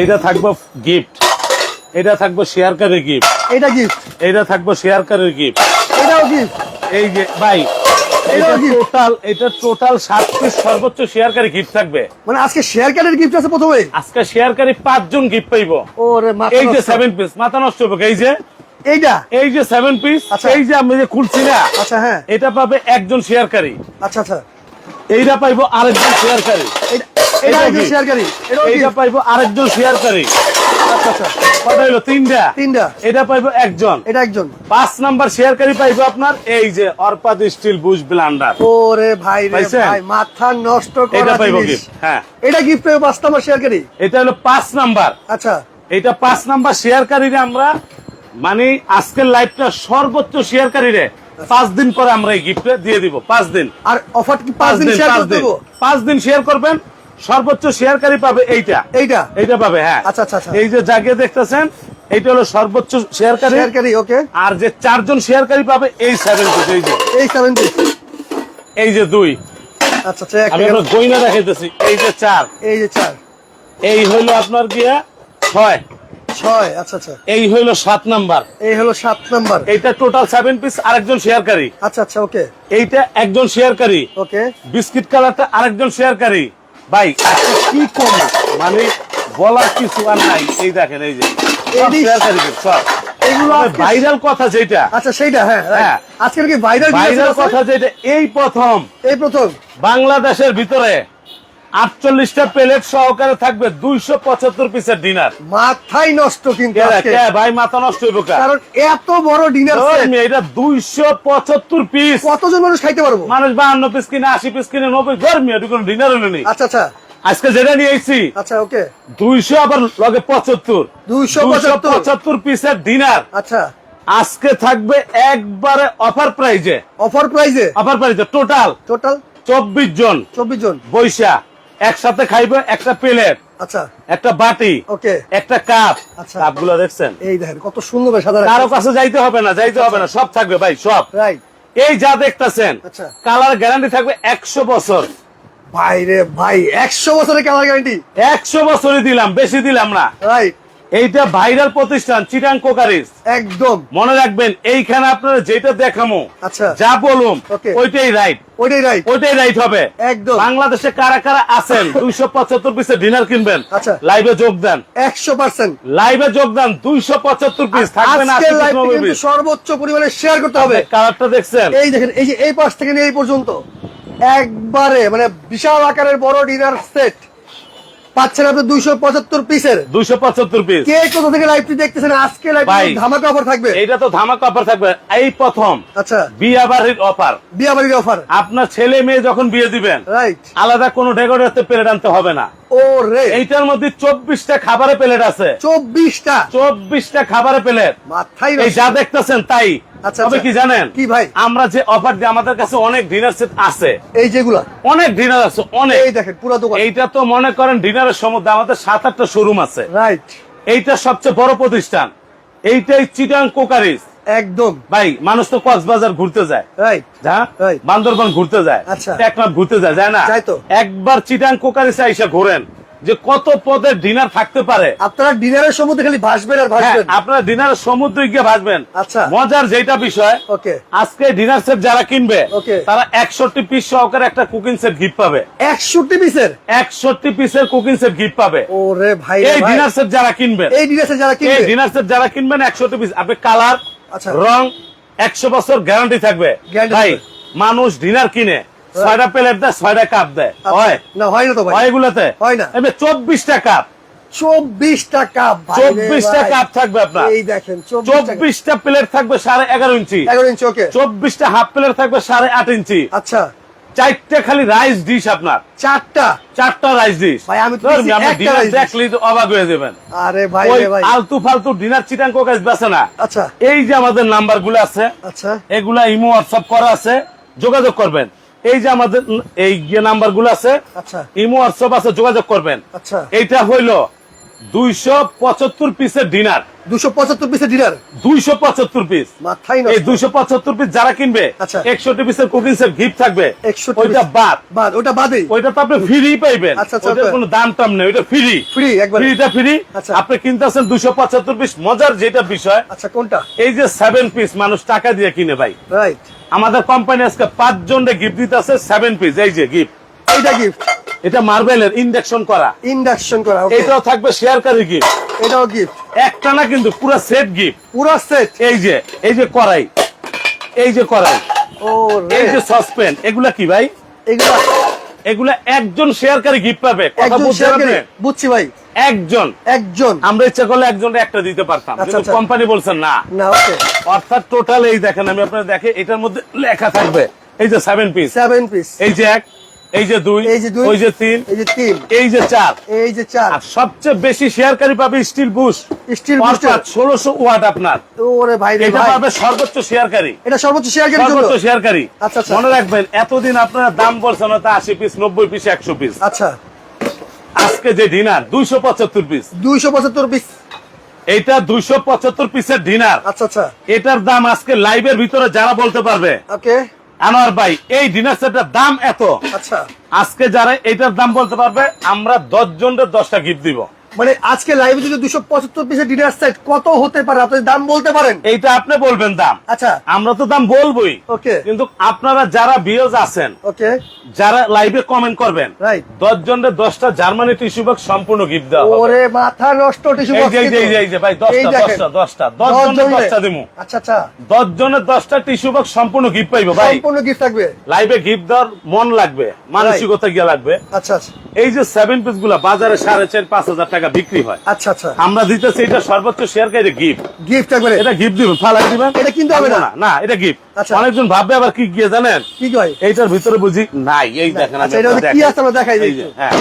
এইটা থাকব গিফট এটা থাকব শেয়ারকারী গিফট এটা গিফট এইটা থাকব শেয়ারকারীর গিফট এটাও গিফট এই যে ভাই এটা। টোটাল এটা টোটাল সাত পিস সর্বোচ্চ শেয়ারকারী গিফট থাকবে। মানে আজকে শেয়ার গিফট আছে প্রথমে? আজকে শেয়ারকারী পাঁচজন গিফট পাইবো। ওরে এই যে। সেভেন পিস মাথা নষ্ট হবে এই যে। এইটা? এই যে সেভেন পিস আচ্ছা। এই যে আমি যে খুলছি না আচ্ছা হ্যাঁ। এটা পাবে একজন শেয়ারকারী আচ্ছা আচ্ছা। এইটা পাইবো আরেকজন শেয়ারকারী এটা এটাও একজন gift। শেয়ার কারি এটাও এইটা gift। পাইবো আরেকজন শেয়ারকারী আচ্ছা আচ্ছা। হইল? তিনটা? তিনটা। এটা পাইবো একজন। এটা একজন। পাঁচ নাম্বার শেয়ারকারী পাইবো আপনার এই যে অর্পাদ স্টিল বুশ ব্লান্ডার ওরে ভাই রে ভাই মাথা নষ্ট এটা পাইবো গিফট হ্যাঁ। এটা গিফট পেয়ে পাঁচ নাম্বার শেয়ার এটা হলো পাঁচ নাম্বার। আচ্ছা। এটা পাঁচ নাম্বার শেয়ারকারীরে আমরা মানে আজকের লাইফটা সর্বোচ্চ শেয়ারকারীরে পাঁচ দিন পরে আমরা এই গিফট দিয়ে দিব পাঁচ দিন। আর অফার কি পাঁচ দিন শেয়ার পাঁচ দিন। পাঁচ দিন শেয়ার করবেন সর্বোচ্চ শেয়ারকারী পাবে এইটা। এইটা? এইটা পাবে হ্যাঁ। আচ্ছা, আচ্ছা, আচ্ছা। এই যে জাগিয়ে দেখতেছেন এইটা হলো সর্বোচ্চ শেয়ারকারী। শেয়ার কারি ওকে। আর যে চারজন শেয়ারকারী পাবে এই সেভেন এই যে। এই সেভেন এই যে দুই। আচ্ছা আচ্ছা আমি। আপনার গইনা দেখাইতেছি এই যে চার। এই যে চার। এই হইল আপনার গিয়া ছয়। ছয় আচ্ছা আচ্ছা। এই হইল সাত নাম্বার। এই হলো সাত নাম্বার। এইটা টোটাল সেভেন পিস আরেকজন শেয়ারকারী। আচ্ছা আচ্ছা ওকে। এইটা একজন শেয়ারকারী। ওকে। বিস্কিট কালারটা আরেকজন শেয়ারকারী। ভাই আজকে কি কম মানে বলার কিছু আর নাই। এই দেখেন এই যে। ভাইরাল কথা যেটা। আচ্ছা সেইটা হ্যাঁ হ্যাঁ। আজকের কি ভাইরাল ভাইরাল কথা যেটা এই প্রথম। এই প্রথম। বাংলাদেশের ভিতরে আটচল্লিশটা প্লেট সহকারে থাকবে দুইশো পঁচাত্তর পিসের ডিনার মাথাই নষ্ট কিন্তু ভাই মাথা নষ্ট হইব কারণ এত বড় ডিনার এটা দুইশো পঁচাত্তর পিস কতজন মানুষ খাইতে পারব? মানুষ বাহান্ন পিস কিনে আশি পিস কিনে নব্বই গরমি এটা কোনো ডিনার হলো নি? আচ্ছা আচ্ছা। আজকে যেটা নিয়ে এসেছি আচ্ছা ওকে। দুইশো আবার লগে পঁচাত্তর। দুইশো পঁচাত্তর। পিসের ডিনার আচ্ছা। আজকে থাকবে একবারে অফার প্রাইজে অফার প্রাইজে অফার প্রাইজে টোটাল টোটাল চব্বিশ জন। চব্বিশ জন। বৈশা। একসাথে খাইবে একটা প্লেট। আচ্ছা। একটা বাটি ওকে। একটা কাপ। আচ্ছা। কাপগুলো দেখছেন? এই দেখেন কত সুন্দর সাদা কারও কাছে যাইতে হবে না যাইতে হবে না সব থাকবে ভাই সব। রাইট এই যা দেখতেছেন আচ্ছা। কালার গ্যারান্টি থাকবে একশো বছর। ভাই রে ভাই একশো বছরের কালার গ্যারান্টি। একশো বছরই দিলাম বেশি দিলাম না। রাইট এইটা ভাইরাল প্রতিষ্ঠান চিটাং কোকারিস। একদম। মনে রাখবেন এইখানে আপনারা যেটা দেখামো আচ্ছা। যা বলুন ওইটাই রাইট ওইটাই রাইট ওইটাই রাইট হবে। একদম। বাংলাদেশে কারা কারা আছেন দুইশো পঁচাত্তর পিসের ডিনার কিনবেন আচ্ছা। লাইভে যোগ দেন। একশো পার্সেন্ট লাইভে যোগ দেন দুইশো পঁচাত্তর পিস থাকবে না আজকের লাইভে কিন্তু সর্বোচ্চ পরিমাণে শেয়ার করতে হবে। কালারটা দেখছেন? এই দেখেন এই যে এই পাশ থেকে নিয়ে এই পর্যন্ত একবারে মানে বিশাল আকারের বড় ডিনার সেট পাচ্ছেন আপনি দুইশো পঁচাত্তর পিসের দুইশো পঁচাত্তর পিস কে কোথা থেকে লাইভটি দেখতেছেন? আজকে। ধামাকা অফার থাকবে? এটা তো ধামাকা অফার থাকবে। এই প্রথম আচ্ছা। বিয়া বাড়ির অফার বিয়া বাড়ির অফার আপনার ছেলে মেয়ে যখন বিয়ে দিবেন রাইট আলাদা কোনো ডেকোরেটর প্লেট আনতে হবে না। ও রে। এইটার মধ্যে চব্বিশটা খাবারের প্লেট আছে। চব্বিশটা? চব্বিশটা খাবারের প্লেট। মাথায় এই যা দেখতেছেন তাই। আচ্ছা, তবে আচ্ছা। কি জানেন? কি ভাই? আমরা যে অফার দিই আমাদের কাছে অনেক ডিনার সেট আছে। এই যেগুলা? অনেক ডিনার আছে অনেক। এই দেখেন পুরো দোকান। এইটা তো মনে করেন ডিনারের আমাদের সাত আটটা শোরুম আছে। রাইট। এইটা সবচেয়ে বড় প্রতিষ্ঠান। এইটাই চিটাং কোকারিস। একদম। ভাই মানুষ তো কক্সবাজার ঘুরতে যায়. বান্দরবান ঘুরতে যায়। আচ্ছা। টেকনাফ ঘুরতে যায় যায় না? একবার চিটাং কোকারিসে আইসা ঘোরেন যে কত পদের ডিনার থাকতে পারে। আপনারা ডিনারের সমুদ্রে খালি ভাসবেন আর হ্যাঁ, ভাসবেন আপনারা ডিনার সমুদ্রে গিয়ে ভাসবেন। আচ্ছা। মজার যেটা বিষয় ওকে। আজকে ডিনার সেট যারা কিনবে. তারা একষট্টি পিস সহকারে একটা কুকিং সেট গিফট পাবে। একষট্টি পিসের একষট্টি পিসের কুকিং সেট গিফট পাবে। ও রে ভাই এই ডিনার সেট যারা কিনবেন এই ডিনারে যারা এই কিনবে? ডিনার সেট যারা কিনবেন একষট্টি পিস আপনি কালার আচ্ছা। রং একশো বছর গ্যারান্টি থাকবে। ভাই মানুষ ডিনার কিনে ছয়টা প্লেট দেয় ছয়টা কাপ দেয়। আচ্ছা। হয়? না হয় না তো ভাই। হয় এগুলোতে? হয় না। এমনি চব্বিশটা কাপ চব্বিশটা কাপ চব্বিশটা কাপ থাকবে আপনার। এই দেখেন চব্বিশটা চব্বিশটা প্লেট থাকবে সাড়ে এগারো ইঞ্চি। এগারো ইঞ্চি ওকে চব্বিশটা হাফ প্লেট থাকবে সাড়ে আট ইঞ্চি। আচ্ছা। চারটা খালি রাইস ডিশ আপনার। চারটা? চারটা রাইস ডিশ ভাই, আমি তো একটা ডিনার rice তো অবাক হয়ে যাবেন। আরে ভাই ভাই। আলতু ফালতু ডিনার চিটাং কোকাস বেছে না। আচ্ছা। এই যে আমাদের নাম্বারগুলো আছে আচ্ছা। এগুলা ইমো হোয়াটসঅ্যাপ করা আছে যোগাযোগ করবেন। এই যে আমাদের এই যে নাম্বারগুলো আছে আচ্ছা। ইমো হোয়াটসঅ্যাপ আছে যোগাযোগ করবেন। আচ্ছা। এইটা হইল দুইশো পঁচাত্তর পিসের ডিনার দুশো পঁচাত্তর পিসের ডিনার দুইশো পঁচাত্তর পিস মাথায় এই দুইশো পঁচাত্তর পিস যারা কিনবে আচ্ছা। একষট্টি পিসের কুকিং সেট গিফট থাকবে। 61 ওইটা বাদ। বাদ ওটা বাদে ওইটা তো আপনি ফ্রি পাইবেন। আচ্ছা, আচ্ছা, ওইটার ওটা- কোনো দাম টাম নেই ওইটা ফ্রি ফ্রি একবার। ফ্রিটা ফ্রি আচ্ছা। আপনি কিনতে আছেন দুইশো পঁচাত্তর পিস মজার যেটা বিষয় আচ্ছা কোনটা? এই যে সেভেন পিস মানুষ টাকা দিয়ে কিনে ভাই। রাইট আমাদের কোম্পানি আজকে পাঁচ জনকে গিফট দিতে আছে সেভেন পিস এই যে গিফট এইটা গিফট এটা মার্বেলের ইন্ডাকশন করা। ইন্ডাকশন করা এটাও থাকবে শেয়ার শেয়ারকারী গিফট এটাও গিফট একটা না কিন্তু পুরো সেট গিফট পুরো সেট এই যে এই যে কড়াই। এই যে কড়াই। ও এই যে সসপেন এগুলা কি ভাই? এগুলো এগুলা একজন শেয়ারকারী গিফট পাবে। কথা বুঝতে বুঝছি ভাই। একজন। একজন। আমরা ইচ্ছা করলে একজন একটা দিতে পারতাম। আচ্ছা, কিন্তু আচ্ছা। কোম্পানি বলছেন না। না ওকে অর্থাৎ টোটাল এই দেখেন আমি আপনার দেখে এটার মধ্যে লেখা থাকবে। এই যে সেভেন পিস সেভেন পিস এই যে এক এই যে দুই এই যে দুই ওই যে তিন এই যে তিন এই যে চার। এই যে চার। আর সবচেয়ে বেশি শেয়ারকারী পাবে স্টিল বুশ স্টিল বুস্টার ষোলোশো ওয়াট আপনার। ওরে ভাই এটা পাবে সর্বোচ্চ শেয়ারকারী এটা সর্বোচ্চ শেয়ার জন্য। সর্বোচ্চ শেয়ারকারী আচ্ছা, আচ্ছা। মনে রাখবেন এতদিন আপনারা দাম বলছেন হয়তো আশি পিস নব্বই পিস একশো পিস আচ্ছা। আজকে যে ডিনার দুইশো পঁচাত্তর পিস দুইশো পঁচাত্তর পিস এইটা দুইশো পঁচাত্তর পিসের ডিনার আচ্ছা আচ্ছা। এটার দাম আজকে লাইভের ভিতরে যারা বলতে পারবে। ওকে আনোয়ার ভাই এই ডিনার সেটের দাম এত। আচ্ছা। আজকে যারা এটার দাম বলতে পারবে আমরা দশ জনের দশটা গিফট দিব। মানে আজকে লাইভে যদি দুশো পঁচাত্তর পিসের ডিনার সেট কত হতে পারে? আপনি দাম বলতে পারেন? এইটা আপনি বলবেন দাম। আচ্ছা। আমরা তো দাম বলবোই। ওকে। কিন্তু আপনারা যারা বিয়জ আছেন ওকে। যারা লাইভে কমেন্ট করবেন রাইট দশ জনের দশটা জার্মানি টিস্যু বক্স সম্পূর্ণ গিফট দেওয়া ওরে মাথা নষ্ট টিস্যু যে, এই যে, এই যে ভাই দশটা দশটা দশটা। দশ জনের দশটা দিমু। আচ্ছা আচ্ছা। দশ জনের দশটা টিস্যু বক্স সম্পূর্ণ গিফট পাইবো ভাই। সম্পূর্ণ গিফট থাকবে। লাইভে গিফট দেওয়ার মন লাগবে মানসিকতা গিয়ে লাগবে। আচ্ছা আচ্ছা। এই যে সেভেন পিসগুলা বাজারে সাড়ে চার পাঁচ হাজার টাকা বিক্রি হয়। আচ্ছা আচ্ছা। আমরা দিতেছি এটা সর্বোচ্চ শেয়ার কারি গিফট গিফট একবারে? এটা গিফট দিবেন ফালাই দিবেন এটা কিনতে হবে না? না এটা গিফট আচ্ছা। অনেকজন ভাববে আবার কি গিয়ে জানেন? কি কয়? এইটার ভিতরে বুঝি নাই এই দেখেন আচ্ছা, এটা কি আছে আমরা দেখাই দিই হ্যাঁ।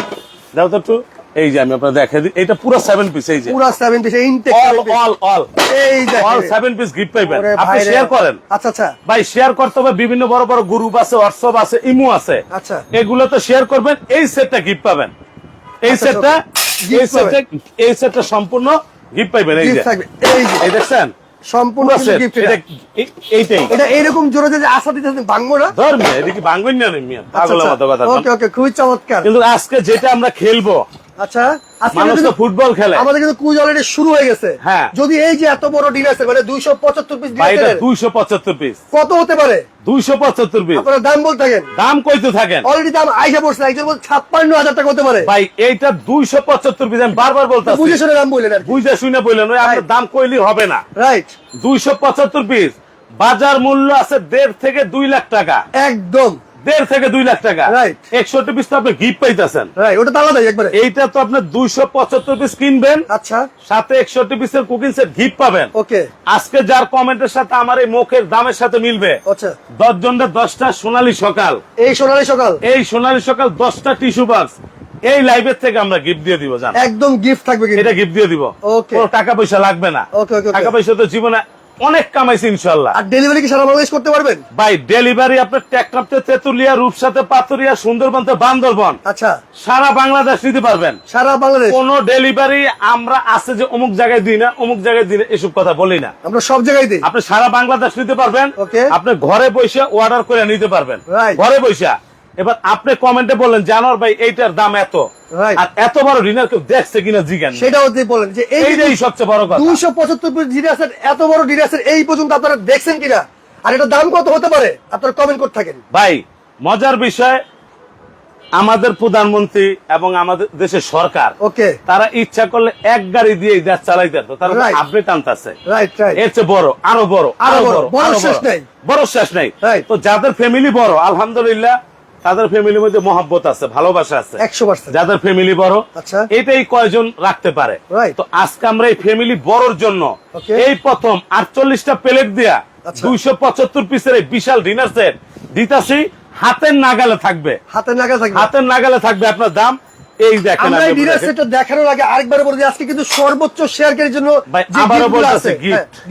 দাও তো একটু। এই যে আমি আপনার দেখাই দিই। এটা পুরো সেভেন পিস এই যে। পুরো সেভেন পিস ইনটেক অল অল অল এই যে অল দেখেন। সেভেন পিস গিফট পাইবেন। আপনি শেয়ার করেন। আচ্ছা আচ্ছা। ভাই শেয়ার করতে হবে বিভিন্ন বড় বড় গ্রুপ আছে হোয়াটসঅ্যাপ আছে ইমো আছে। আচ্ছা। এগুলো তো শেয়ার করবেন এই সেটটা গিফট পাবেন। এই আচ্ছা, সেটটা gift এই সেটটা সম্পূর্ণ গিফট পাইবেন এই যে। এই দেখছেন? সম্পূর্ণ গিফট এটা এইটাই। এটা জোরে যে আশা দিতেছেন ভাঙবো না? ধর্মে এদিকে বাংবেন না রে মিয়া। পাগলের মতো কথা ওকে ওকে খুবই চমৎকার। কিন্তু আজকে যেটা আমরা খেলব আচ্ছা মানুষ তো ফুটবল খেলে। আমাদের কিন্তু কুইজ অলরেডি শুরু হয়ে গেছে। হ্যাঁ। যদি এই যে এত বড় ডিনার মানে দুইশো পঁচাত্তর পিস ভাই দুইশো পঁচাত্তর পিস কত হতে পারে? দুইশো পঁচাত্তর পিস আপনারা দাম বলতে থাকেন। দাম কইতে থাকেন। অলরেডি দাম আইসা পড়ছে একজন বলছে ছাপ্পান্ন হাজার টাকা হতে পারে। ভাই এইটা দুইশো পঁচাত্তর পিস আমি বারবার বলতে বুঝে শুনে দাম বললেন বুঝে শুনে বললেন আপনার দাম কইলি হবে না। রাইট দুইশো পঁচাত্তর পিস বাজার মূল্য আছে দেড় থেকে দুই লাখ টাকা। একদম। দেড় থেকে দুই লাখ টাকা। একষট্টি পিস তো আপনি গিফট পাইতেছেন। ওটা তো আলাদাই একবারে। এইটা তো আপনার দুইশো পঁচাত্তর পিস কিনবেন। আচ্ছা। সাথে একষট্টি পিসের কুকিং সেট গিফট পাবেন। ওকে আজকে যার কমেন্টের সাথে আমার এই মুখের দামের সাথে মিলবে। আচ্ছা। দশ জনের দশটা সোনালী সকাল। এই সোনালী সকাল? এই সোনালী সকাল দশটা টিস্যু বক্স এই লাইভের থেকে আমরা গিফট দিয়ে দিব জান। একদম গিফট থাকবে এটা গিফট দিয়ে দিব. কোনো টাকা পয়সা লাগবে না. টাকা পয়সা তো জীবনে অনেক কামাইছি ইনশাল্লাহ আর ডেলিভারি কি সারা বাংলাদেশ করতে পারবেন? ভাই ডেলিভারি আপনার টেকনাপতে তেতুলিয়া রূপসাতে পাতুরিয়া সুন্দরবন থেকে বান্দরবন। আচ্ছা। সারা বাংলাদেশ নিতে পারবেন। সারা বাংলাদেশ? কোন ডেলিভারি আমরা আছে যে অমুক জায়গায় দিই না অমুক জায়গায় দিই না এসব কথা বলি না। আমরা সব জায়গায় দিই। আপনি সারা বাংলাদেশ নিতে পারবেন. আপনি ঘরে বসে অর্ডার করে নিতে পারবেন. ঘরে বসে। এবার আপনি কমেন্টে বললেন জানোয়ার ভাই এইটার দাম এত। আর এত বড় ডিনার কেউ দেখছে কিনা জিজ্ঞান সেটা হচ্ছে বলেন যে এইটাই সবচেয়ে বড় কথা। দুইশো পঁচাত্তর ডিনার এত বড় ডিনার এই পর্যন্ত আপনারা দেখছেন কিনা? আর এটা দাম কত হতে পারে? আপনারা কমেন্ট করতে থাকেন। ভাই মজার বিষয় আমাদের প্রধানমন্ত্রী এবং আমাদের দেশের সরকার ওকে। তারা ইচ্ছা করলে এক গাড়ি দিয়ে দেশ চালাই পারতো তারা. আপডেট আনতেছে। এর চেয়ে বড় আরও বড় আরও বড়, বড় শেষ। নাই। বড় শেষ নাই। তো যাদের ফ্যামিলি বড় আলহামদুলিল্লাহ তাদের ফ্যামিলির মধ্যে মহব্বত আছে ভালোবাসা আছে। একশো পার্সেন্ট। যাদের ফ্যামিলি বড় আচ্ছা। এটাই কয়জন রাখতে পারে? তো আজকে আমরা এই ফ্যামিলি বড়র জন্য এই প্রথম আটচল্লিশটা প্লেট দিয়া আচ্ছা। দুইশো পঁচাত্তর পিসের এই বিশাল ডিনার সেট দিতাছি হাতের নাগালে থাকবে। হাতে নাগা থাকবে। হাতের নাগালে থাকবে আপনার দাম। এই দেখেন আমরা ডিনার সেটটা দেখানোর আগে আরেকবার বলে আজকে কিন্তু সর্বোচ্চ শেয়ারকারীর জন্য আবারও বলতেছে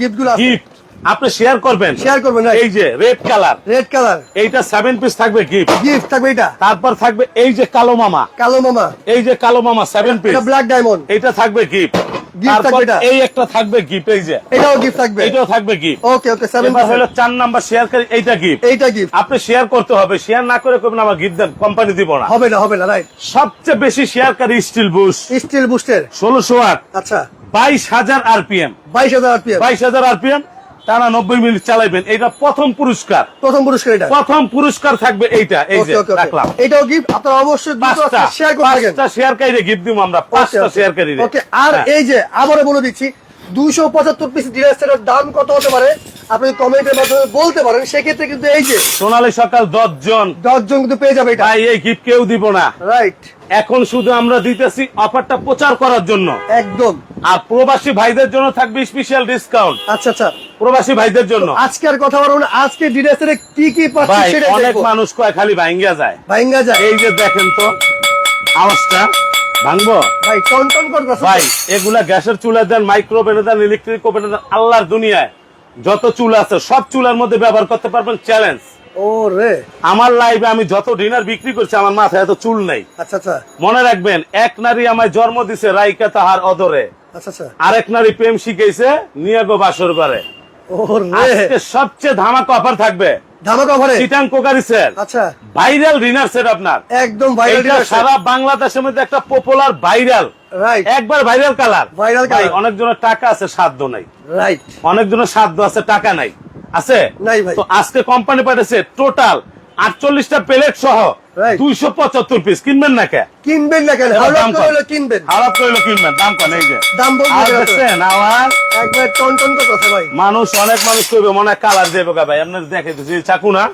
গিফটগুলো আছে। গিফট আপনি শেয়ার করবেন। শেয়ার করবেন এই যে রেড কালার রেড কালার এইটা সেভেন পিস থাকবে গিফট গিফট থাকবে এটা তারপর থাকবে এই যে কালো মামা। কালো মামা। এই যে কালো মামা সেভেন পিস ব্ল্যাক ডায়মন্ড থাকবে গিফট এটা? এই একটা থাকবে গিফট এই যে। এটাও গিফট থাকবে। এইটাও থাকবে গিফট ওকে ওকে সেভেন এবার হলো চার নাম্বার শেয়ার করে এইটা গিফট এইটা গিফট আপনি শেয়ার করতে হবে। শেয়ার না করে করবেন আমার গিফট দেন। কোম্পানি দিব না। হবে না হবে না রাইট সবচেয়ে বেশি শেয়ারকারী স্টিল বুশ স্টিল বুস্টের ষোলোশো আট। আচ্ছা। বাইশ হাজার আরপিএম বাইশ হাজার আরপিএম বাইশ হাজার আরপিএম টানা নব্বই মিনিট চালাইবেন এটা প্রথম পুরস্কার। প্রথম পুরস্কার এটা। প্রথম পুরস্কার থাকবে এইটা এই যে রাখলাম। এটাও গিফট আপনারা অবশ্যই পাঁচটা শেয়ার করে থাকেন। পাঁচটা শেয়ারকারীরে গিফট দিব আমরা পাঁচটা শেয়ারকারী ওকে আর এই যে আবারও বলে দিচ্ছি দুইশো পঁচাত্তর পিস ডিলার্সের দাম কত হতে পারে? আপনি কমেন্টের মাধ্যমে বলতে পারেন সেক্ষেত্রে কিন্তু এই যে সোনালী সকাল দশ জন দশ জন কিন্তু পেয়ে যাবে এটা। ভাই এই গিফট কেউ দিব না। রাইট এখন শুধু আমরা দিতেছি অফারটা প্রচার করার জন্য। একদম। আর প্রবাসী ভাইদের জন্য থাকবে স্পেশাল ডিসকাউন্ট আচ্ছা আচ্ছা। প্রবাসী ভাইদের জন্য। আজকে আর কথা বলব না আজকে ডিলার্সের কি কি পাচ্ছি সেটা অনেক মানুষ কয় খালি ভাঙ্গিয়া যায়। ভাইঙ্গা যায়। এই যে দেখেন তো আওয়াজটা ভাঙবো? ভাই টন টন করতেছে। ভাই এগুলা গ্যাসের চুলা দেন মাইক্রো ওভেনে দেন ইলেকট্রিক ওভেনে দেন আল্লাহর দুনিয়ায়। যত চুল আছে সব চুলার মধ্যে ব্যবহার করতে পারবেন চ্যালেঞ্জ ও রে। আমার লাইফে আমি যত ডিনার বিক্রি করছি আমার মাথায় এত চুল নাই। আচ্ছা আচ্ছা। মনে রাখবেন এক নারী আমায় জন্ম দিছে রাইকা তাহার অদরে। আচ্ছা আচ্ছা। আরেক নারী প্রেম শিখেছে নিয়ে গো বাসর করে আজকে সবচেয়ে ধামাক অফার থাকবে। ধামাকা ভরে চিটাং কোকারি স্যার। আচ্ছা। ভাইরাল ডিনার সেট আপনার। একদম এইটা ভাইরাল সারা বাংলাদেশের মধ্যে একটা পপুলার ভাইরাল রাইট একবার ভাইরাল কালার ভাইরাল ভাই colour। অনেকজনের টাকা আছে সাধ্য নাই। রাইট অনেকজনের সাধ্য আছে টাকা নাই। আছে? নাই ভাই। তো আজকে কোম্পানি পাঠাচ্ছে টোটাল আটচল্লিশটা প্লেট সহ. দুইশো পঁচাত্তর পিস কিনবেন না কে? কিনবেন না কেন? এবার হাওলাত দাম করে কত? হলে কিনবেন। হারাপ করল কিনবেন। দাম কন এই যে। দাম বলতে আর হবে। না তো। দেখছেন একবার টন টন করতেছে ভাই। মানুষ অনেক মানুষ করবে মনে হয় কালার দেবে ভাই। আপনার দেখে দিচ্ছি চাকু না?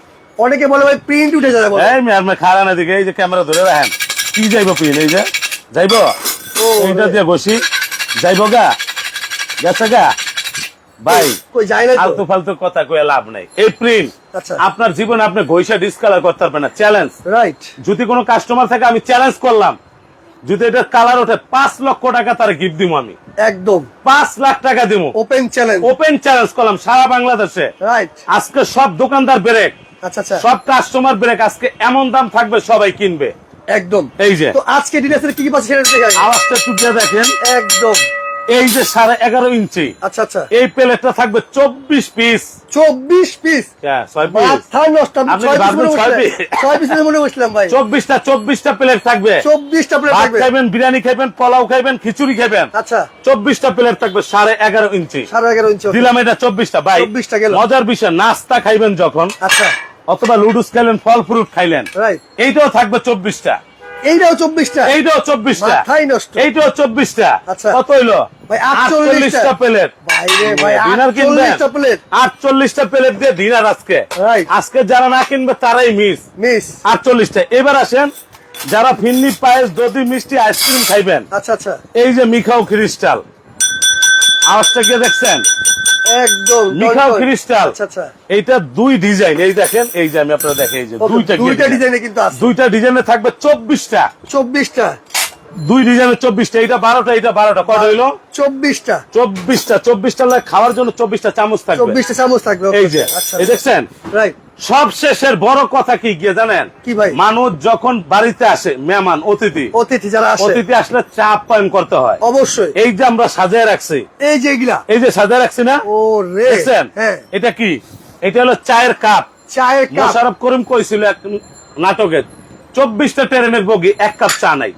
অনেকে বলে ভাই প্রিন্ট উঠে যাবে এই মেয়ার মে খারা না দিকে এই যে ক্যামেরা ধরে রাখেন। কি যাইব পিন এই যে? যাইব? এইটা দিয়ে বসি। যাইব গা? গেছে গা? ভাই কই যায় না ফালতু ফালতু কথা কয়ে লাভ নাই। এই প্রিন্ট। আপনার জীবনে আপনি ঘইসা ডিসকালার করতে পারবেন না চ্যালেঞ্জ রাইট যদি কোনো কাস্টমার থাকে আমি চ্যালেঞ্জ করলাম। যদি এটা কালার ওঠে পাঁচ লক্ষ টাকা তার গিফট দিব আমি। একদম। পাঁচ লাখ টাকা দিব ওপেন চ্যালেঞ্জ ওপেন চ্যালেঞ্জ করলাম সারা বাংলাদেশে। রাইট আজকে সব দোকানদার ব্রেক আচ্ছা আচ্ছা। সব কাস্টমার ব্রেক আজকে এমন দাম থাকবে সবাই কিনবে। একদম। এই যে। তো আজকে ডিলার্সের কি কি পাচ্ছে সেটা দেখে আগে। আওয়াজটা একটু দেখেন। একদম। এই যে সাড়ে এগারো ইঞ্চি। আচ্ছা আচ্ছা। এই প্লেটটা থাকবে চব্বিশ পিস চব্বিশ পিস ছয় পিস চব্বিশটা চব্বিশটা প্লেট থাকবে। চব্বিশটা প্লেট খাইবেন বিরিয়ানি খাইবেন পোলাও খাইবেন খিচুড়ি খাইবেন। আচ্ছা। চব্বিশটা প্লেট থাকবে সাড়ে এগারো ইঞ্চি। সাড়ে এগারো ইঞ্চি। দিলাম এটা চব্বিশটা। ভাই 24টা গেল। মজার বিষয় নাস্তা খাইবেন যখন আচ্ছা। অথবা লুডুস খাইলেন ফল ফ্রুট খাইলেন এইটাও থাকবে চব্বিশটা। এইটাও চব্বিশটা? এইটাও চব্বিশটা। মাথাই নষ্ট। এইটাও চব্বিশটা। আচ্ছা। কত হইল? ভাই, আটচল্লিশটা। প্লেট। আটচল্লিশটা দিয়ে ডিনার আজকে। আজকে যারা না কিনবে তারাই মিস মিস আটচল্লিশটা। এবার আসেন যারা ফিন্নি পায়েস দধি মিষ্টি আইসক্রিম খাইবেন। আচ্ছা আচ্ছা। এই যে মিখাও ক্রিস্টাল আওয়াজটা গিয়ে দেখছেন? একদম। ক্রিস্টাল। আচ্ছা আচ্ছা। এইটা দুই ডিজাইন এই দেখেন এই যে আমি আপনারা দেখে এই যে দুইটা দুইটা ডিজাইনে। কিন্তু দুইটা ডিজাইনে থাকবে চব্বিশটা। চব্বিশটা। দুই ডিজাইনের চব্বিশটা এইটা বারোটা এইটা বারোটা। কত হইল? চব্বিশটা। চব্বিশটা চব্বিশটা খাওয়ার জন্য চব্বিশটা চামচ থাকবে। চব্বিশটা চামচ থাকবে এই যে আচ্ছা এই দেখছেন? রাইট সব শেষের বড় কথা কি গিয়ে জানেন? কি ভাই? মানুষ যখন বাড়িতে আসে মেহমান অতিথি অতিথি যারা আসে। অতিথি আসলে চা আপ্যায়ন করতে হয়। অবশ্যই। এই যে আমরা সাজায় রাখছি এই যে এগুলা। এই যে সাজায় রাখছি না? ও রে দেখছেন? হ্যাঁ। এটা কি? এটা হলো চায়ের কাপ। চায়ের কাপ। মোশারফ করিম কইছিল এক নাটকে চব্বিশটা ট্রেনের বগি এক কাপ চা নাই।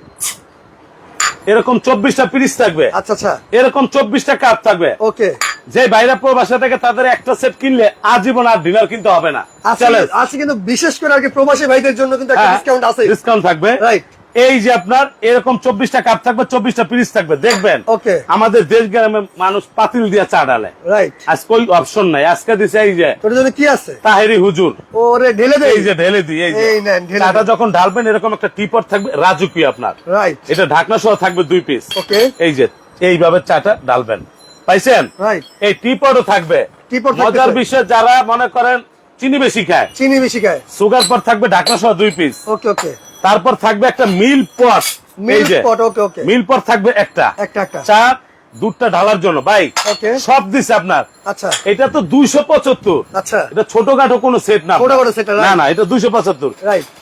এরকম চব্বিশটা পিস থাকবে। আচ্ছা আচ্ছা। এরকম চব্বিশটা কাপ থাকবে। ওকে। যে বাইরে প্রবাসা থেকে তাদের একটা সেট কিনলে আজীবন আর ডিনার কিন্তু হবে না। আজকে কিন্তু বিশেষ করে আর কি প্রবাসী ভাইদের জন্য কিন্তু একটা ডিসকাউন্ট আছে। ডিসকাউন্ট থাকবে। রাইট এই যে আপনার এরকম চব্বিশটা কাপ থাকবে চব্বিশটা পিরিস থাকবে দেখবেন? ওকে। আমাদের দেশ গ্রামে মানুষ পাতিল দিয়ে চা ডালে রাইট আজ কই অপশন নাই আজকে দিছে এই যে কি আছে? তাহেরি হুজুর। ওরে ঢেলে দেই এই যে ঢেলে দিই এই যে। চাটা যখন ঢালবেন এরকম একটা টিপট থাকবে রাজুকি আপনার। রাইট এটা ঢাকনা সহ থাকবে দুই পিস ওকে। এই যে এইভাবে চাটা ডালবেন পাইছেন? এই টিপটও থাকবে। মজার? বিষয় যারা মনে করেন চিনি বেশি খায়। চিনি বেশি খায়। সুগার পর থাকবে ঢাকনা সহ দুই পিস ওকে ওকে। তারপর থাকবে একটা মিল পট। মিল পট থাকবে একটা। চা দুধটা ঢালার জন্য। ভাই সব দিছে আপনার। আচ্ছা। এটা তো দুইশো পঁচাত্তর। আচ্ছা। এটা ছোটখাটো কোনো সেট না না, না এটা দুইশো পঁচাত্তর।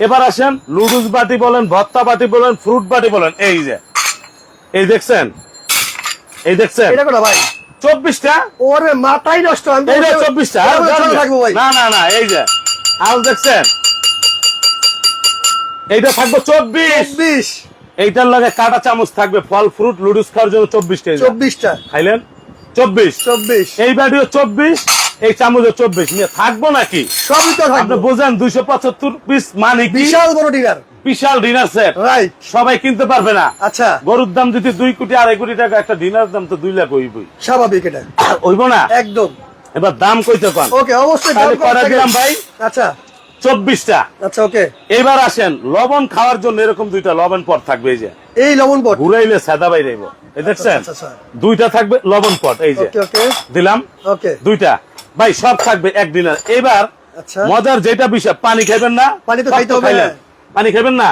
এবার আসেন লুডুস বাটি বলেন ভত্তা বাটি বলেন ফ্রুট বাটি বলেন। এই যে এই দেখছেন? এই দেখছেন? এটা কোটা ভাই? চব্বিশটা? ওরে মাথায় নষ্ট। চব্বিশটা? না। না না এই যে আজ দেখছেন? এইটা থাকবে চব্বিশ। বিশ এইটার লগে কাটা চামচ থাকবে ফল ফ্রুট লুডুস খাওয়ার জন্য চব্বিশটা চব্বিশটা। খাইলেন? চব্বিশ। চব্বিশ। এই বাটিও চব্বিশ এই চামচও চব্বিশ। নিয়ে থাকব নাকি? সবই তো আপনি থাকবে বোঝেন দুইশো পঁচাত্তর পিস মানে বিশাল বড় ডিনার। বিশাল ডিনার সেট রাইট সবাই কিনতে পারবে না। আচ্ছা। গরুর দাম যদি দুই কোটি আড়াই কোটি টাকা একটা ডিনার দাম তো দুই লাখ হইবই। স্বাভাবিক এটা। হইব না? একদম। এবার দাম কইতে পান। ওকে অবশ্যই দাম কটা দিলাম ভাই? আচ্ছা। চব্বিশটা। আচ্ছা ওকে এবার আসেন লবণ খাওয়ার জন্য এরকম দুইটা লবণ পট থাকবে এই যে। এই লবণ পট? ঘুরাইলে সাদা বাই যাইব দেখছেন? আচ্ছা, আচ্ছা, দুইটা থাকবে লবণ পট এই যে। দিলাম। ওকে দুইটা। ভাই সব থাকবে এক ডিনার। এবার আচ্ছা। মজার যেটা বিষয় পানি খাইবেন না? পানি তো খাইতে হবে। পানি খাইবেন না?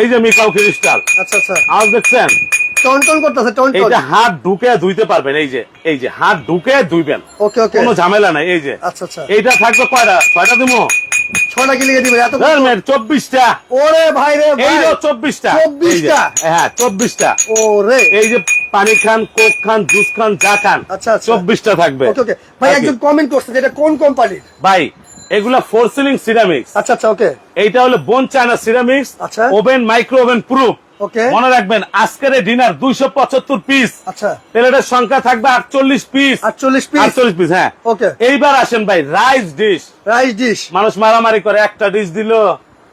এই যে মিকাও ক্রিস্টাল। আচ্ছা আচ্ছা। আওয়াজ দেখছেন? টন টন করতেছে টন টন। হাত ঢুকে ধুইতে পারবেন এই যে এই যে হাত ঢুকে ধুইবেন। ওকে ওকে কোনো ঝামেলা নাই এই যে। আচ্ছা আচ্ছা। এইটা থাকবে কয়টা? ছয়টা দিমো? ছটা কি লিখে দিবে এত চব্বিশটা। ওরে ভাই রে ভাই এইটা চব্বিশটা হ্যাঁ চব্বিশটা। ওরে। এই যে পানি খান কোক খান জুস খান চা খান আচ্ছা, আচ্ছা। চব্বিশটা থাকবে। ভাই একজন কমেন্ট করছে এটা কোন কোম্পানির ভাই এগুলা ফোর সিলিং সিরামিক্স আচ্ছা আচ্ছা ওকে। এইটা হলো বোন চায়না সিরামিক্স আচ্ছা। ওভেন মাইক্রো ওভেন প্রুফ মনে রাখবেন আজকের ডিনার দুইশো পঁচাত্তর পিস আচ্ছা। প্লেটের সংখ্যা থাকবে আটচল্লিশ পিস আটচল্লিশ পিস আটচল্লিশ পিস হ্যাঁ। ওকে এইবার আসেন ভাই রাইস ডিশ রাইস ডিশ মানুষ মারামারি করে একটা ডিশ দিল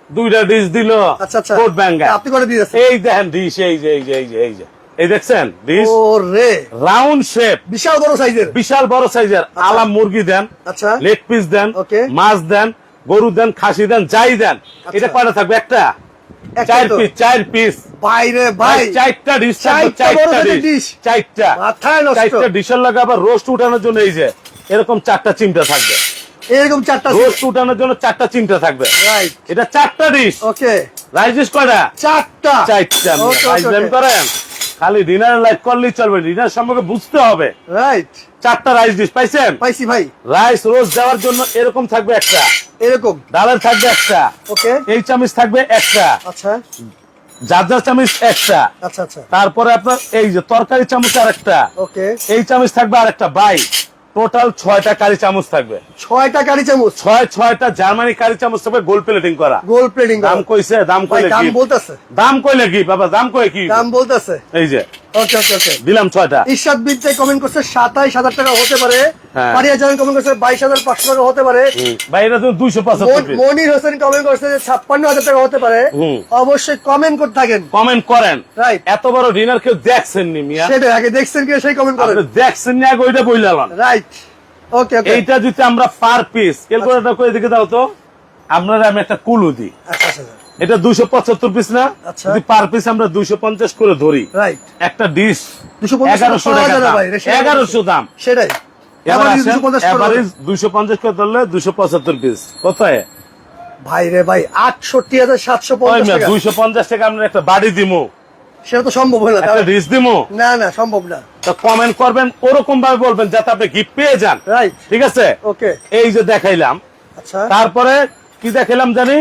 দুইটা ডিশ দিল। আচ্ছা আচ্ছা। কোট ব্যাঙ্গা আপনি করে দিয়েছেন এই দেখেন ডিশ এই যে এই যে এই যে এই যে। এই দেখছেন ডিশ ওরে। রাউন্ড শেপ বিশাল বড় সাইজের বিশাল বড় সাইজের আলাম মুরগি দেন আচ্ছা। লেগ পিস দেন. মাছ দেন গরু দেন খাসি দেন যাই দেন। এটা কয়টা থাকবে? একটা? চার পিস চার পিস বাইরে ভাই। চারটা ডিশ চারটা বড় চারটা মাথায় নষ্ট। চারটা ডিশের লাগে আবার রোস্ট উঠানোর জন্য এই যে এরকম চারটা চিমটা থাকবে। এরকম চারটা রোস্ট উঠানোর জন্য চারটা চিমটা থাকবে। রাইট এটা চারটা ডিশ ওকে রাইস ডিশ কয়টা? চারটা। চারটা রাইস করেন? খালি ডিনার লাইক করলেই চলবে। ডিনার সম্পর্কে বুঝতে হবে। রাইট চারটা রাইস ডিশ পাইছেন? পাইছি ভাই। রাইস রোজ দেওয়ার জন্য এরকম থাকবে একটা। এরকম? ডালের থাকবে একটা। ওকে এই চামিচ থাকবে একটা। আচ্ছা। যার যার চামিচ একটা। আচ্ছা আচ্ছা। তারপরে আপনার এই যে তরকারি চামচ আর একটা ওকে এই চামচ থাকবে আর একটা বাই টোটাল ছয়টা কারি চামচ থাকবে। ছয়টা কারি চামচ? ছয় ছয়টা জার্মানি কারি চামচ থাকবে গোল প্লেটিং করা। গোল প্লেটিং দাম কইছে দাম কইলে দাম বলতেছে। দাম কইলে কি বাবা দাম কই কি? দাম বলতেছে। এই যে। ওকে ওকে ওকে দিলাম ছয়টা। ইরশাদ বিদ্যে কমেন্ট করছে সাতাইশ হাজার টাকা হতে পারে। হ্যাঁ। পারিয়া জাহান কমেন্ট করছে বাইশ হাজার পাঁচশো টাকা হতে পারে। ভাই এটা তুমি দুইশো পঁচাত্তর মনির হোসেন কমেন্ট করছে যে ছাপ্পান্ন হাজার টাকা হতে পারে। অবশ্যই কমেন্ট করতে থাকেন। কমেন্ট করেন। রাইট এত বড় ডিনার কেউ দেখছেন নি মিয়া। সেটা আগে দেখছেন কি সেই কমেন্ট করেন। আপনি দেখছেন নি আগে ওইটা বইলালন রাইট ওকে ওকে এইটা যদি আমরা পার পিস ক্যালকুলেটর করে দিকে দাও তো। আপনারা আমি একটা কুলু দিই। আচ্ছা আচ্ছা। এটা দুইশো পঁচাত্তর পিস না? আচ্ছা। যদি পার পিস আমরা দুইশো পঞ্চাশ করে ধরি একটা ডিশ এগারোশো টাকা এগারোশো দাম। সেটাই। এবার Average আসেন 250 করে এভারেজ দুইশো পঞ্চাশ করে ধরলে দুইশো পঁচাত্তর পিস কোথায়? ভাই রে ভাই আটষট্টি হাজার সাতশো পঞ্চাশ দুইশো পঞ্চাশ টাকা আমরা একটা বাড়ি দিমু। সেটা তো সম্ভব না একটা ডিশ দিমু? না না সম্ভব না। তো কমেন্ট করবেন ওরকম ভাবে বলবেন যাতে আপনি গিফট পেয়ে যান। রাইট ঠিক আছে? ওকে এই যে দেখাইলাম। আচ্ছা। তারপরে কি দেখাইলাম জানি?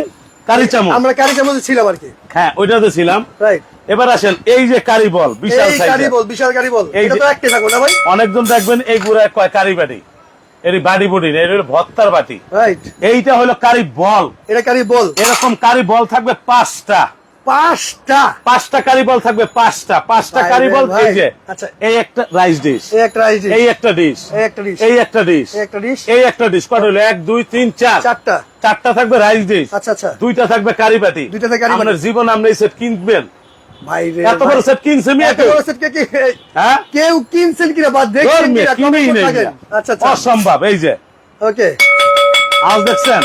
কারি চামচ। আমরা কারি চামচ ছিলাম আর কি। হ্যাঁ ওইটাতে ছিলাম। রাইট এবার আসেন এই যে কারি বল বিশাল এই কারি বল বিশাল কারি বল। এটা তো একটাই থাকো না ভাই? অনেকজন দেখবেন এই গুড়ায় কয় কারি বাটি। বাড়ি বুড়ি না এর হলো ভত্তার বাটি। রাইট এইটা হলো কারি বল। এটা কারি বল। এরকম কারি বল থাকবে পাঁচটা। পাঁচটা? পাঁচটা কারি বল থাকবে পাঁচটা। পাঁচটা কারি বল এই যে আচ্ছা। এই একটা রাইস ডিশ এই একটা রাইস একটা ডিশ এই একটা ডিশ এই একটা ডিশ এই একটা ডিশ এই একটা ডিশ কত হলো? এক দুই তিন চার। চারটা। চারটা থাকবে রাইস ডিশ আচ্ছা আচ্ছা। দুইটা থাকবে কারি বাটি দুইটা থাকবে কারি। জীবন আপনি এই সেট কিনবেন। ভাই রে এত বড় সেট কিনছে মিয়া এত কেউ? বড় set কে কি হ্যাঁ? কেউ কিনছেন কিনা বা দেখছেন কিনা কিনেই নেই আচ্ছা আচ্ছা। অসম্ভব এই যে। ওকে। আজ দেখছেন?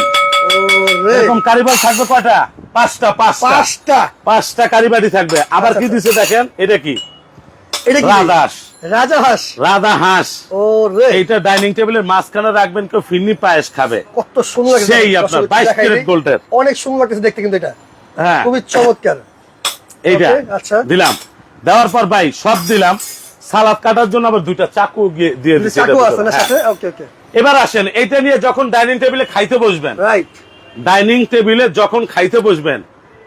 এরকম থাকবে কয়টা? পাঁচটা পাঁচটা। পাঁচটা। থাকবে। আবার আচ্ছা, কি। দিছে দেখেন? এটা কি? এটা কি? রাধাস রাজা হাঁস রাধা হাঁস ও রে। এইটা ডাইনিং টেবিলের মাঝখানে রাখবেন কেউ ফিরনি পায়েস খাবে। কত সুন্দর সেই আপনার 22 ক্যারেট গোল্ডের। অনেক সুন্দর লাগতেছে দেখতে কিন্তু এটা। হ্যাঁ। খুবই চমৎকার। এইটা। আচ্ছা। দিলাম। দেওয়ার পর ভাই সব দিলাম। সালাদ কাটার জন্য আবার দুইটা চাকু দিয়ে দিচ্ছি চাকু আছে না সাথে? হ্যাঁ। ওকে ওকে এবার আসেন এইটা নিয়ে যখন ডাইনিং টেবিলে খাইতে বসবেন রাইট ডাইনিং টেবিলে যখন খাইতে বসবেন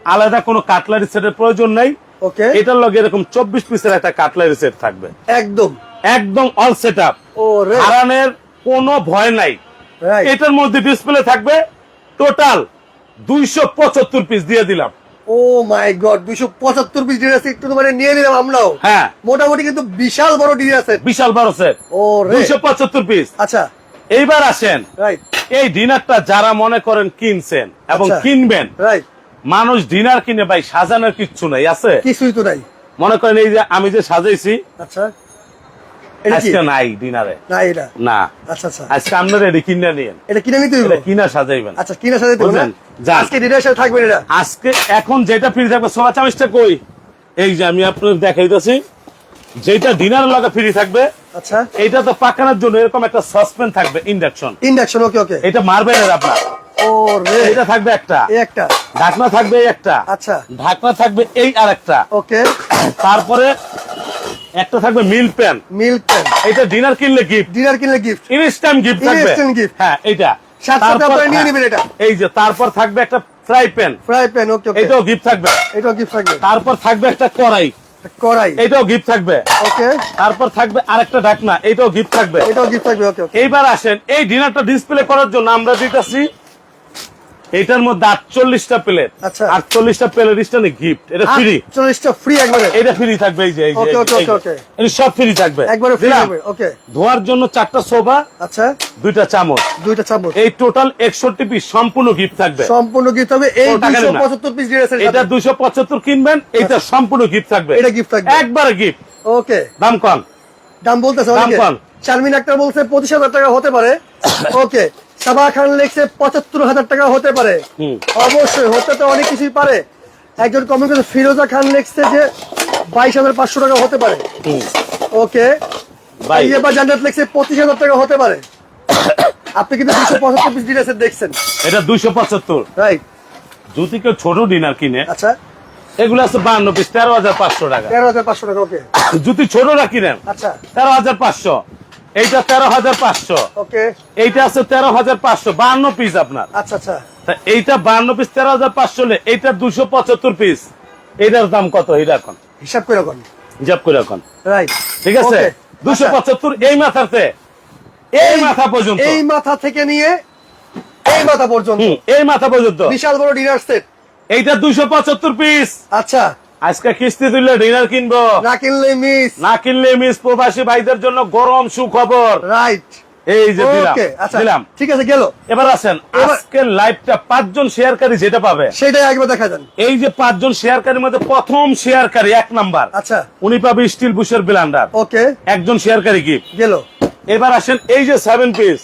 আলাদা কোনো কাটলারি সেটের প্রয়োজন নাই। ওকে। এটার লগে এরকম চব্বিশ পিসের একটা কাটলারি সেট থাকবে। একদম। একদম অল সেট আপ হারানের কোনো ভয় নাই। এটার মধ্যে ডিসপ্লে থাকবে টোটাল দুইশো পঁচাত্তর পিস দিয়ে দিলাম। ও মাই গড দুইশো পঁচাত্তর পিস ডিনার সেট কিন্তু মানে নিয়ে নিলাম আমরাও। হ্যাঁ। মোটামুটি কিন্তু বিশাল বড় ডিনার সেট বিশাল বড় সেট ও দুইশো পঁচাত্তর পিস আচ্ছা। এইবার আসেন। রাইট এই ডিনারটা যারা মনে করেন কিনছেন এবং আচ্ছা। কিনবেন রাইট মানুষ ডিনার কিনে ভাই সাজানোর কিচ্ছু নাই আছে? কিছুই তো নাই। মনে করেন এই যে আমি যে সাজাইছি আচ্ছা। আজকে নাই ডিনারে। না এটা? না। আচ্ছা আচ্ছা। আজকে আপনারা এটি কিনে নিয়েন। এটা কিনে নিতে এটা কিনা সাজাইবেন। আচ্ছা কিনে? যান। আজকে ডিনার সাথে থাকবে এটা? আজকে এখন যেটা ফ্রি থাকবে চামিচটা কই? এই যে আমি আপনার দেখাইতেছি যেটা ডিনার লগে ফ্রি থাকবে আচ্ছা। এইটা তো পাকানোর জন্য এরকম একটা সসপেন থাকবে ইন্ডাকশন ইন্ডাকশন ওকে ওকে এটা মার্বেলের আপনার। ও এটা থাকবে একটা। এই একটা। ঢাকনা থাকবে একটা। আচ্ছা। ঢাকনা থাকবে এই আর ওকে। তারপরে একটা থাকবে মিল প্যান মিল্ক প্যান এটা ডিনার কিনলে গিফট ডিনার কিনলে গিফট ইনস্ট্যান্ট গিফট থাকবে। Instant gift। হ্যাঁ এইটা। সাথে সাথে তারপর- আপনারা নিয়ে নেবেন এটা। এই যে তারপর থাকবে একটা fry pan fry pan okay এটাও গিফট থাকবে। এটাও গিফট থাকবে। তারপর থাকবে একটা কড়াই। কড়াই। এটাও গিফট থাকবে। ওকে। তারপর থাকবে আরেকটা ঢাকনা। এটাও গিফট থাকবে। এটাও গিফট থাকবে ওকে ওকে এইবার আসেন এই ডিনারটা ডিসপ্লে করার জন্য আমরা দিতেছি এটার মধ্যে আটচল্লিশটা প্লেট। আচ্ছা। আটচল্লিশটা প্লেট ইস্টানে গিফট এটা ফ্রি চল্লিশটা ফ্রি একবারে। এটা ফ্রি থাকবে এই যে. এটা সব ফ্রি থাকবে। একবারে ফ্রি। থাকবে ওকে ধোয়ার জন্য চারটা সোফা আচ্ছা। দুইটা চামচ। দুইটা চামচ। এই টোটাল একষট্টি পিস সম্পূর্ণ গিফট থাকবে। সম্পূর্ণ গিফট হবে। এই দুইশো পঁচাত্তর পিস এটা দুইশো পঁচাত্তর কিনবেন এটা সম্পূর্ণ গিফট থাকবে। এটা গিফট থাকবে। একবারে গিফট ওকে দাম কম দাম বলতেছে দাম কম। শারমিন আক্তার বলছে পঁচিশ হাজার টাকা হতে পারে। ওকে সাবা খান লেখছে পঁচাত্তর হাজার টাকা হতে পারে। অবশ্যই হতে তো অনেক কিছুই পারে। একজন কমেন্ট করেছে ফিরোজা খান লিখছে যে বাইশ হাজার পাঁচশো টাকা হতে পারে। ওকে। এবার জান্নাত লিখছে পঁচিশ হাজার টাকা হতে পারে। আপনি কিন্তু দুশো পঁচাত্তর পিস ডিনার সেট দেখছেন। এটা দুইশো পঁচাত্তর। রাইট যদি কেউ ছোট ডিনার কিনে আচ্ছা। এগুলো আছে বান্ন পিস তেরো হাজার পাঁচশো টাকা। তেরো হাজার পাঁচশো টাকা ওকে যদি ছোটরা কিনেন আচ্ছা। তেরো হাজার পাঁচশো। এইটা তেরো হাজার পাঁচশো। এইটা আছে তেরো হাজার পাঁচশো বান্ন পিস আপনার। আচ্ছা আচ্ছা। এইটা বান্ন পিস তেরো হাজার পাঁচশো এইটা দুশো পঁচাত্তর পিস এইটার দাম কত এইটা এখন? হিসাব করে রাখুন। হিসাব করে রাইট ঠিক আছে? দুশো পঁচাত্তর এই মাথাতে। এই মাথা পর্যন্ত। এই মাথা থেকে নিয়ে এই মাথা পর্যন্ত। এই মাথা পর্যন্ত। বিশাল বড় ডিনার সেট এইটা দুশো পঁচাত্তর পিস আচ্ছা। আজকে কিস্তি দিলে ডিনার কিনবো। না কিনলে মিস না কিনলে মিস প্রবাসী ভাইদের জন্য গরম সুখবর। রাইট এই যে দিলাম আচ্ছা দিলাম। ঠিক আছে গেল। এবার আসেন আজকের লাইভটা পাঁচজন শেয়ারকারী যেটা পাবে। সেটাই একবার দেখা যান এই যে পাঁচজন শেয়ারকারীর মধ্যে প্রথম শেয়ারকারী এক নাম্বার। আচ্ছা। উনি পাবে স্টিল বুশের ব্লান্ডার ওকে একজন শেয়ারকারী গিফট গেল। এবার আসেন এই যে সেভেন পিস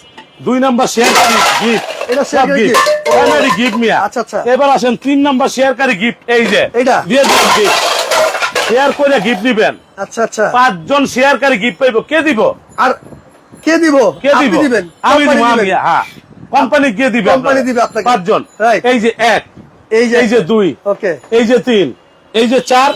দুই নাম্বার শেয়ারকারী গিফট এটা shareকারী gift। ও। গিফট মিয়া। আচ্ছা, আচ্ছা। এবার আসেন তিন নাম্বার শেয়ারকারী গিফট এই যে? দিয়ে দিলাম গিফট শেয়ার করে গিফট দিবেন আচ্ছা আচ্ছা। পাঁচজন শেয়ারকারী গিফট পাইবো। কে দিব? আর কে দিব? কে দিব? দিবেন। আমি দিব আমি হ্যাঁ। কোম্পানি গিয়ে দিবে আপনারা। দিবে আপনাকে। পাঁচজন. এই যে এক এই যে এই যে দুই ওকে এই যে তিন এই যে চার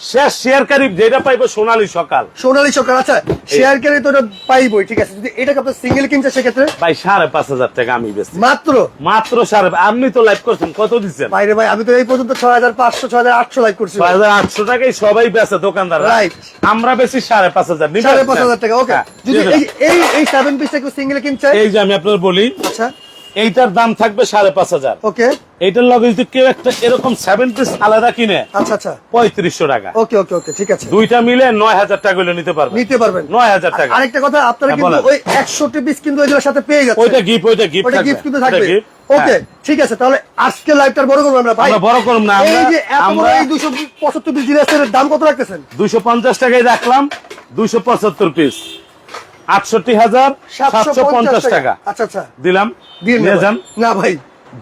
শেষ শেয়ারকারী যেটা পাইবো সোনালী সকাল। সোনালী সরকার আচ্ছা শেয়ার করে তো পাইবই ঠিক আছে। যদি এটাকে আপনার সিঙ্গেল কিনছে সেক্ষেত্রে? ভাই সাড়ে পাঁচ হাজার টাকা আমি বেশি মাত্র? মাত্র সাড়ে আপনি তো লাইভ করছেন কত দিচ্ছেন? বাইরে ভাই আমি তো এই পর্যন্ত ছয় হাজার পাঁচশো ছয় হাজার আটশো লাইক করছি ছয় হাজার আটশো টাকাই সবাই বেচে দোকানদার Right. আমরা বেশি সাড়ে পাঁচ হাজার সাড়ে পাঁচ হাজার টাকা ওকে হ্যাঁ, যদি এই এই এই সেভেন পিসটা কেউ সিঙ্গেল কিনছে? এই যে আমি আপনার বলি আচ্ছা। এইটার দাম থাকবে সাড়ে পাঁচ হাজার। ওকে। এইটার লগে যদি কেউ একটা এরকম সেভেন পিস আলাদা কিনে আচ্ছা আচ্ছা। পঁয়ত্রিশশো টাকা। ওকে ওকে ওকে ঠিক আছে। দুইটা মিলে নয় হাজার টাকা হলে নিতে পারবে নিতে পারবেন। নয় হাজার টাকা। আরেকটা কথা আপনারা হ্যাঁ, কিন্তু ওই একশোটি পিস কিন্তু এগুলোর সাথে পেয়ে যাচ্ছে ওইটা গিফট ওইটা গিফট থাকবে। গিফট কিন্তু থাকবে। ওকে হ্যাঁ। ঠিক আছে তাহলে আজকে লাইভটার বড় করব আমরা ভাই। বড় করব না এই যে আমরা এই দুশো পঁচাত্তর পিস জিনিসের দাম কত রাখতেছেন? দুইশো পঞ্চাশ টাকায় রাখলাম দুইশো পঁচাত্তর পিস আটষট্টি হাজার সাতশো পঞ্চাশ টাকা। আচ্ছা আচ্ছা। দিলাম। দিয়ে যান। না ভাই।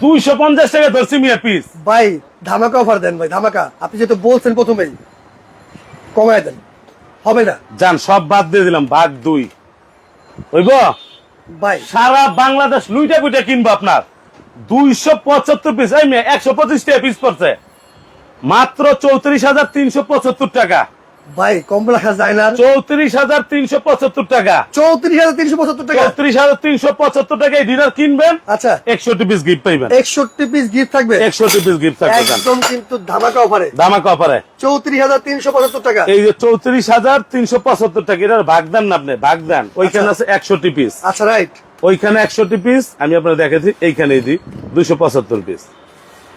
দুইশো পঞ্চাশ টাকা ধরছি মিয়া পিস ভাই ধামাকা অফার দেন ভাই ধামাকা। আপনি যেহেতু বলছেন প্রথমেই কমায় দেন। হবে না? যান সব বাদ দিয়ে দিলাম ভাগ দুই। ওইব ভাই। সারা বাংলাদেশ লুইটা কুইটা কিনবো আপনার। দুইশো পঁচাত্তর পিস এই মেয়ে একশো পঁচিশ টাকা পিস পড়ছে। মাত্র চৌত্রিশ হাজার তিনশো পঁচাত্তর টাকা। ভাই কম রাখা যায় না চৌত্রিশ হাজার তিনশো পঁচাত্তর টাকা। চৌত্রিশ হাজার তিনশো পঁচাত্তর টাকা। চৌত্রিশ হাজার তিনশো পঁচাত্তর টাকায় ডিনার কিনবেন আচ্ছা। একষট্টি পিস গিফট পাইবেন। একষট্টি পিস গিফট থাকবে? একষট্টি পিস গিফট থাকবে একদম কিন্তু ধামাকা অফারে ধামাকা অফারে চৌত্রিশ হাজার তিনশো পঁচাত্তর টাকা। এই যে চৌত্রিশ হাজার তিনশো পঁচাত্তর টাকা এটার ভাগ দেন না আপনি ভাগ দেন। ওইখানে আছে একষট্টি পিস আচ্ছা রাইট ওইখানে একষট্টি পিস আমি আপনার দেখাচ্ছি এইখানে দিই দুইশো পঁচাত্তর পিস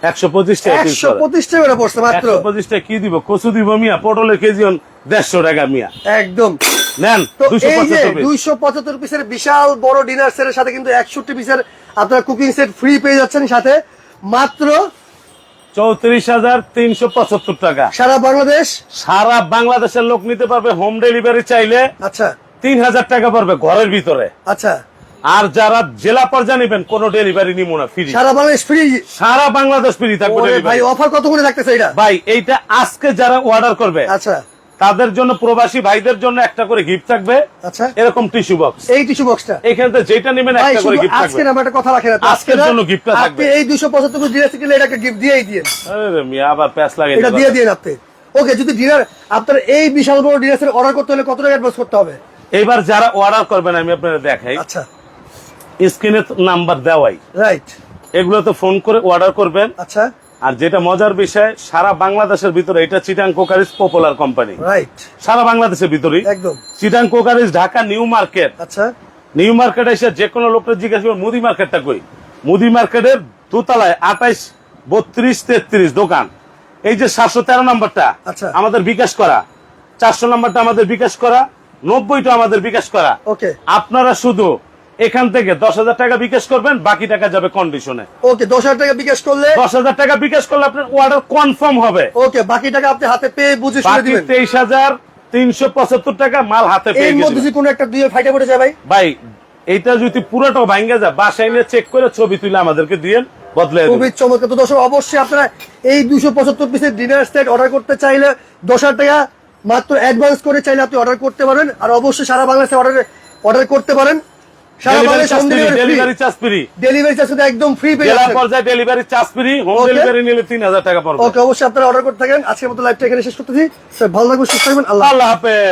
একশো পঁচিশ টাকা পিস একশো পঁচিশ টাকা করে পড়ছে মাত্র। একশো পঁচিশ টাকা কি দিব? কচু দিব মিয়া পটলের কেজি হন দেড়শো টাকা মিয়া। একদম। নেন তো দুশো এই যে পঁচাত্তর পিস দুইশো পঁচাত্তর পিসের বিশাল বড় ডিনার সেটের সাথে কিন্তু একষট্টি পিসের আপনার কুকিং সেট ফ্রি পেয়ে যাচ্ছেন সাথে মাত্র চৌত্রিশ হাজার তিনশো পঁচাত্তর টাকা। সারা বাংলাদেশ? সারা বাংলাদেশের লোক নিতে পারবে হোম ডেলিভারি চাইলে আচ্ছা। তিন হাজার টাকা পড়বে ঘরের ভিতরে। আচ্ছা। আর যারা জেলা পর্যায়ে নিবেন কোন ডেলিভারি নিব না ফ্রি সারা বাংলাদেশ ফ্রি সারা বাংলাদেশ ফ্রি থাকবে ভাই অফার কত করে থাকতেছে এটা? ভাই এইটা আজকে যারা অর্ডার করবে আচ্ছা। তাদের জন্য প্রবাসী ভাইদের জন্য একটা করে গিফট থাকবে। আচ্ছা। এরকম টিস্যু বক্স এই টিস্যু বক্সটা এখান থেকে যেটা নেবেন একটা করে গিফট আজকে থাকবে। নাম একটা কথা রাখেন। আজকের আজকে জন্য gift টা আপনি থাকবে। এই দুশো পঁচাত্তর ডিনার কিনলে এটাকে গিফট দিয়েই দিয়েন আরে মিয়া আবার প্যাস লাগে এটা দিয়ে দিয়েন আপনি। ওকে যদি ডিনার আপনার এই বিশাল বড় ডিনার সেট অর্ডার করতে হলে কত টাকা অ্যাডভান্স করতে হবে? এবার যারা অর্ডার করবেন আমি আপনাদের দেখাই। আচ্ছা। স্ক্রিনে নাম্বার দেওয়াই। রাইট এগুলোতে ফোন করে অর্ডার করবেন। আচ্ছা। আর যেটা মজার বিষয় সারা বাংলাদেশের ভিতরে এটা Chitang cookeries popular company right সারা বাংলাদেশের ভিতরেই। একদম। Chitang cookeries Dhaka new market. আচ্ছা। নিউ মার্কেট এসে যে কোনো লোকটা জিজ্ঞাসা করবে মুদি মার্কেটটা কই? মুদি মার্কেটের দোতলায় আঠাইশ বত্রিশ তেত্রিশ দোকান। এই যে সাতশো তেরো নম্বরটা আচ্ছা। আমাদের বিকাশ করা। চারশো নম্বরটা আমাদের বিকাশ করা নব্বইটা আমাদের বিকাশ করা। ওকে আপনারা শুধু এখান থেকে দশ হাজার টাকা বিকাশ করবেন বাকি টাকা যাবে কন্ডিশনে ওকে দশ হাজার টাকা বিকাশ করলে দশ হাজার টাকা বিকাশ করলে আপনার অর্ডার কনফার্ম হবে। ওকে বাকি টাকা আপনি হাতে পেয়ে বুঝে তেইশ হাজার তিনশো পঁচাত্তর টাকা মাল হাতে পেয়ে মধ্যে কোনো একটা দুয়ে ফাইটে পড়ে যায় ভাই। ভাই এইটা যদি পুরোটা ভাঙ্গে যায় বাসায় নিয়ে চেক করে ছবি তুলে আমাদেরকে দিয়ে বদলে। খুবই চমৎকার। তো দর্শক অবশ্যই আপনারা এই দুশো পঁচাত্তর পিসের ডিনার সেট অর্ডার করতে চাইলে দশ হাজার টাকা মাত্র অ্যাডভান্স করে চাইলে আপনি অর্ডার করতে পারেন। আর অবশ্যই সারা বাংলাদেশে অর্ডার অর্ডার করতে পারেন। Delivery charge free delivery charge একদম ফ্রি পেয়ে জেলা পর্যায়ে delivery charge free home delivery নিলে তিন হাজার টাকা পড়বে। ওকে অবশ্যই আপনারা অর্ডার করতে থাকেন। আজকের মতো লাইভটা এখানে শেষ করতেছি। ভালো থাকবেন সুস্থ থাকবেন। আল্লাহ আল্লাহ হাফেজ।